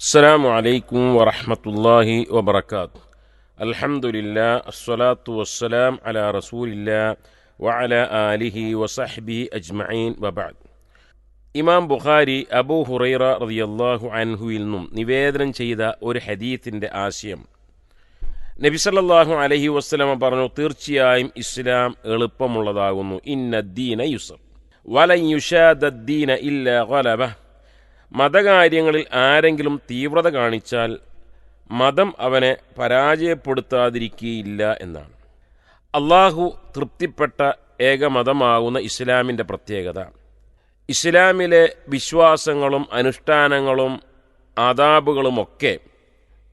السلام عليكم ورحمة الله وبركاته الحمد لله الصلاة والسلام على رسول الله وعلى آله وصحبه أجمعين وبعد ഇമാം ബുഖാരി അബൂ ഹുറൈറ റളിയല്ലാഹു അൻഹുവിൽ നിന്നും നിവേദനം ചെയ്ത ഒരു ഹദീത്തിൻ്റെ ആശയം നബി സല്ലല്ലാഹു അലൈഹി വസ്ലമ പറഞ്ഞു തീർച്ചയായും ഇസ്ലാം എളുപ്പമുള്ളതാകുന്നു ഇന്നദ്ദീന യുസർ വലൻ യുഷാദദ്ദീന ഇല്ല ഗലബ മതകാര്യങ്ങളിൽ ആരെങ്കിലും തീവ്രത കാണിച്ചാൽ മതം അവനെ പരാജയപ്പെടുത്താതിരിക്കുകയില്ല എന്നാണ്. അള്ളാഹു തൃപ്തിപ്പെട്ട ഏക മതമാകുന്ന ഇസ്ലാമിന്റെ പ്രത്യേകത. ഇസ്ലാമിലെ വിശ്വാസങ്ങളും അനുഷ്ഠാനങ്ങളും ആദാബുകളുമൊക്കെ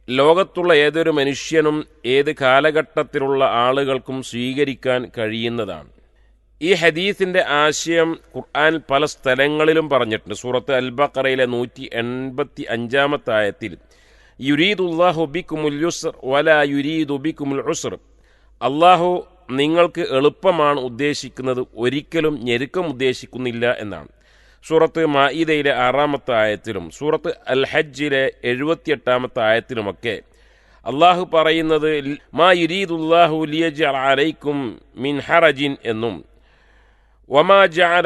ലോകത്തുള്ള ഏതൊരു മനുഷ്യനും ഏത് കാലഘട്ടത്തിലുള്ള ആളുകൾക്കും സ്വീകരിക്കാൻ കഴിയുന്നതാണ്. ഈ ഹദീസിന്റെ ആശയം ഖുർആൻ പല സ്ഥലങ്ങളിലും പറഞ്ഞിട്ടുണ്ട്. സൂറത്ത് അൽ ബഖറയിലെ നൂറ്റി എൺപത്തി അഞ്ചാമത്തെ ആയത്തിൽ യുരീദുല്ലാഹു ബിക്കുമുൽ യുസ്ർ വല യുരീദു ബിക്കുമുൽ ഉസർ. അള്ളാഹു നിങ്ങൾക്ക് എളുപ്പമാണ് ഉദ്ദേശിക്കുന്നത് ഒരിക്കലും ഞെരുക്കം ഉദ്ദേശിക്കുന്നില്ല എന്നാണ്. സൂറത്ത് മായിദയിലെ ആറാമത്തെ ആയത്തിലും സൂറത്ത് അൽ ഹജ്ജിലെ എഴുപത്തിയെട്ടാമത്തെ ആയത്തിലുമൊക്കെ അള്ളാഹു പറയുന്നത് മാ യുരീദുല്ലാഹു ലിയജ് അലൈക്കും മിൻ ഹറജിൻ എന്നും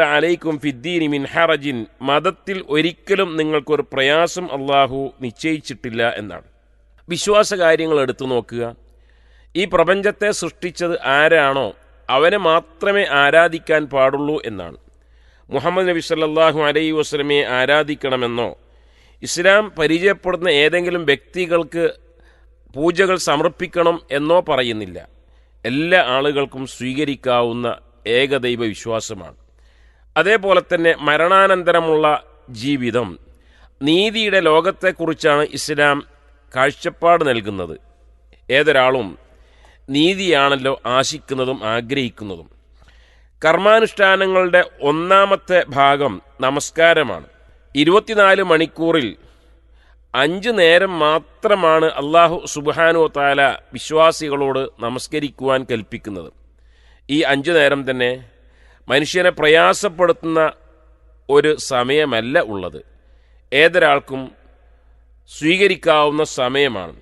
അലൈക്കും ഫിദ്ദീനി മിൻ ഹറജിൻ. മതത്തിൽ ഒരിക്കലും നിങ്ങൾക്കൊരു പ്രയാസം അള്ളാഹു നിശ്ചയിച്ചിട്ടില്ല എന്നാണ്. വിശ്വാസ കാര്യങ്ങൾ എടുത്തു നോക്കുക. ഈ പ്രപഞ്ചത്തെ സൃഷ്ടിച്ചത് ആരാണോ അവനെ മാത്രമേ ആരാധിക്കാൻ പാടുള്ളൂ എന്നാണ്. മുഹമ്മദ് നബി സല്ലാഹു അലൈ വസ്ലമയെ ആരാധിക്കണമെന്നോ ഇസ്ലാം പരിചയപ്പെടുന്ന ഏതെങ്കിലും വ്യക്തികൾക്ക് പൂജകൾ സമർപ്പിക്കണം എന്നോ പറയുന്നില്ല. എല്ലാ ആളുകൾക്കും സ്വീകരിക്കാവുന്ന ഏകദൈവ വിശ്വാസമാണ്. അതേപോലെ തന്നെ മരണാനന്തരമുള്ള ജീവിതം. നീതിയുടെ ലോകത്തെക്കുറിച്ചാണ് ഇസ്ലാം കാഴ്ചപ്പാട് നൽകുന്നത്. ഏതൊരാളും നീതിയാണല്ലോ ആശിക്കുന്നതും ആഗ്രഹിക്കുന്നതും. കർമാനുഷ്ഠാനങ്ങളുടെ ഒന്നാമത്തെ ഭാഗം നമസ്കാരമാണ്. ഇരുപത്തിനാല് മണിക്കൂറിൽ അഞ്ച് നേരം മാത്രമാണ് അള്ളാഹു സുബാനു താല വിശ്വാസികളോട് നമസ്കരിക്കുവാൻ കൽപ്പിക്കുന്നത്. ഈ അഞ്ചു നേരം തന്നെ മനുഷ്യനെ പ്രയാസപ്പെടുത്തുന്ന ഒരു സമയമല്ല ഉള്ളത്. ഏതൊരാൾക്കും സ്വീകരിക്കാവുന്ന സമയമാണ്.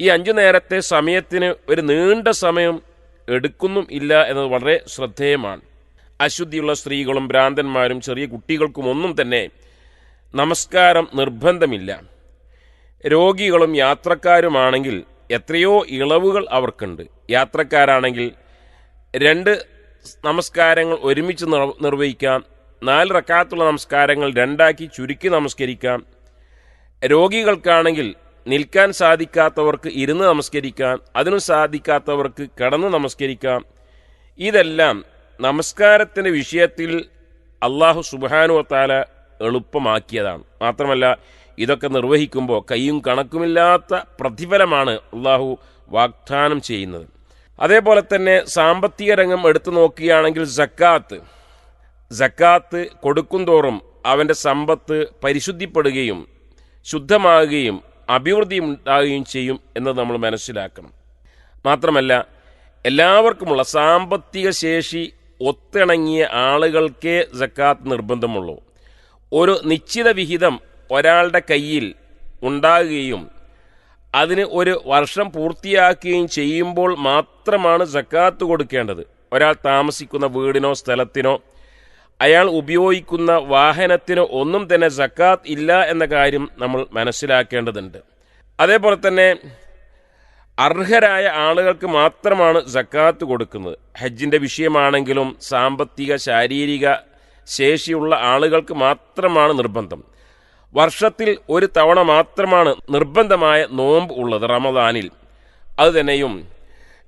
ഈ അഞ്ചു നേരത്തെ സമയത്തിന് ഒരു നീണ്ട സമയം എടുക്കുന്നും ഇല്ല എന്നത് വളരെ ശ്രദ്ധേയമാണ്. അശുദ്ധിയുള്ള സ്ത്രീകളും ഭ്രാന്തന്മാരും ചെറിയ കുട്ടികൾക്കും ഒന്നും തന്നെ നമസ്കാരം നിർബന്ധമില്ല. രോഗികളും യാത്രക്കാരുമാണെങ്കിൽ എത്രയോ ഇളവുകൾ അവർക്കുണ്ട്. യാത്രക്കാരാണെങ്കിൽ രണ്ട് നമസ്കാരങ്ങൾ ഒരുമിച്ച് നിർവഹിക്കാം. നാല് റക്കാത്തുള്ള നമസ്കാരങ്ങൾ രണ്ടാക്കി ചുരുക്കി നമസ്കരിക്കാം. രോഗികൾക്കാണെങ്കിൽ നിൽക്കാൻ സാധിക്കാത്തവർക്ക് ഇരുന്ന് നമസ്കരിക്കാം. അതിനു സാധിക്കാത്തവർക്ക് കിടന്ന് നമസ്കരിക്കാം. ഇതെല്ലാം നമസ്കാരത്തിന്റെ വിഷയത്തിൽ അള്ളാഹു സുബാനുവത്താല എളുപ്പമാക്കിയതാണ്. മാത്രമല്ല ഇതൊക്കെ നിർവഹിക്കുമ്പോൾ കൈയും കണക്കുമില്ലാത്ത പ്രതിഫലമാണ് അള്ളാഹു വാഗ്ദാനം ചെയ്യുന്നത്. അതേപോലെ തന്നെ സാമ്പത്തിക രംഗം എടുത്തു നോക്കുകയാണെങ്കിൽ ജക്കാത്ത് ജക്കാത്ത് കൊടുക്കുന്തോറും അവന്റെ സമ്പത്ത് പരിശുദ്ധിപ്പെടുകയും ശുദ്ധമാകുകയും അഭിവൃദ്ധി ഉണ്ടാകുകയും ചെയ്യും എന്ന് നമ്മൾ മനസ്സിലാക്കണം. മാത്രമല്ല എല്ലാവർക്കുമുള്ള സാമ്പത്തിക ശേഷി ഒത്തിണങ്ങിയ ആളുകൾക്കേ ജക്കാത്ത് നിർബന്ധമുള്ളൂ. ഒരു നിശ്ചിത വിഹിതം ഒരാളുടെ കയ്യിൽ ഉണ്ടാകുകയും അതിന് ഒരു വർഷം പൂർത്തിയാക്കുകയും ചെയ്യുമ്പോൾ മാത്രമാണ് ജക്കാത്ത് കൊടുക്കേണ്ടത്. ഒരാൾ താമസിക്കുന്ന വീടിനോ സ്ഥലത്തിനോ അയാൾ ഉപയോഗിക്കുന്ന വാഹനത്തിനോ ഒന്നും തന്നെ ജക്കാത്ത് ഇല്ല എന്ന കാര്യം നമ്മൾ മനസ്സിലാക്കേണ്ടതുണ്ട്. അതേപോലെ തന്നെ അർഹരായ ആളുകൾക്ക് മാത്രമാണ് ജക്കാത്ത് കൊടുക്കുന്നത്. ഹജ്ജിന്റെ വിഷയമാണെങ്കിലും സാമ്പത്തിക ശാരീരിക ശേഷിയുള്ള ആളുകൾക്ക് മാത്രമാണ് നിർബന്ധം. വർഷത്തിൽ ഒരു തവണ മാത്രമാണ് നിർബന്ധമായ നോമ്പ് ഉള്ളത് റമദാനിൽ. അതുതന്നെയും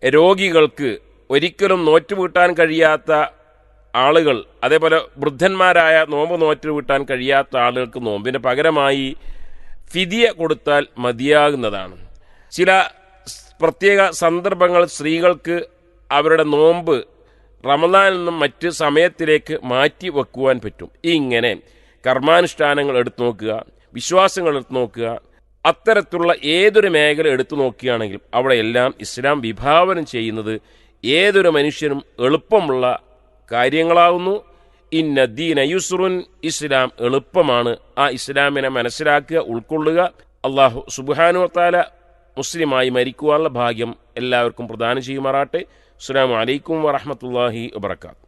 രോഗികൾക്ക് ഒരിക്കലും നോറ്റുവീട്ടാൻ കഴിയാത്ത ആളുകൾ അതേപോലെ വൃദ്ധന്മാരായ നോമ്പ് നോറ്റുവീട്ടാൻ കഴിയാത്ത ആളുകൾക്ക് നോമ്പിന് പകരമായി ഫിതിയ കൊടുത്താൽ മതിയാകുന്നതാണ്. ചില പ്രത്യേക സന്ദർഭങ്ങൾ സ്ത്രീകൾക്ക് അവരുടെ നോമ്പ് റമദാനിൽ നിന്നും മറ്റ് സമയത്തിലേക്ക് മാറ്റി വെക്കുവാൻ പറ്റും. ഇങ്ങനെ കർമാനുഷ്ഠാനങ്ങൾ എടുത്തു നോക്കുക വിശ്വാസങ്ങൾ എടുത്തു നോക്കുക അത്തരത്തിലുള്ള ഏതൊരു മേഖല എടുത്തു നോക്കുകയാണെങ്കിലും അവിടെയെല്ലാം ഇസ്ലാം വിഭാവനം ചെയ്യുന്നത് ഏതൊരു മനുഷ്യനും എളുപ്പമുള്ള കാര്യങ്ങളാകുന്നു ഇന്ന ദീൻ യുസ്റുൻ ഇസ്ലാം എളുപ്പമാണ്. ആ ഇസ്ലാമിനെ മനസ്സിലാക്കുക ഉൾക്കൊള്ളുക. അള്ളാഹു താല മുസ്ലിമായി മരിക്കുവാനുള്ള ഭാഗ്യം എല്ലാവർക്കും പ്രദാനം ചെയ്യുമാറാട്ടെ അസ്സാം വലൈക്കും വറഹമത്തല്ലാഹി വബർക്കാത്തു